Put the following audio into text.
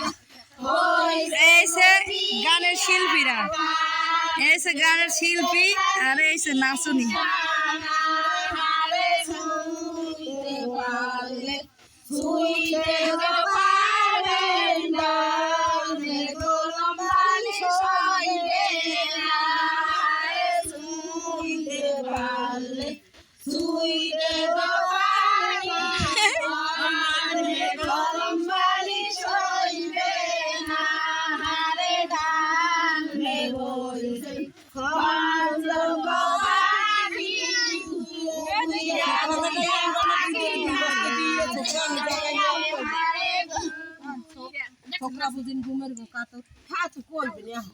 দইলা হইছে এই সে গানের শিল্পীরা এই সে গানের শিল্পী আর এই সে নাচুনি হারে છોકરા સુધી ઘુમર કાતો હાથ કોઈ બન્યા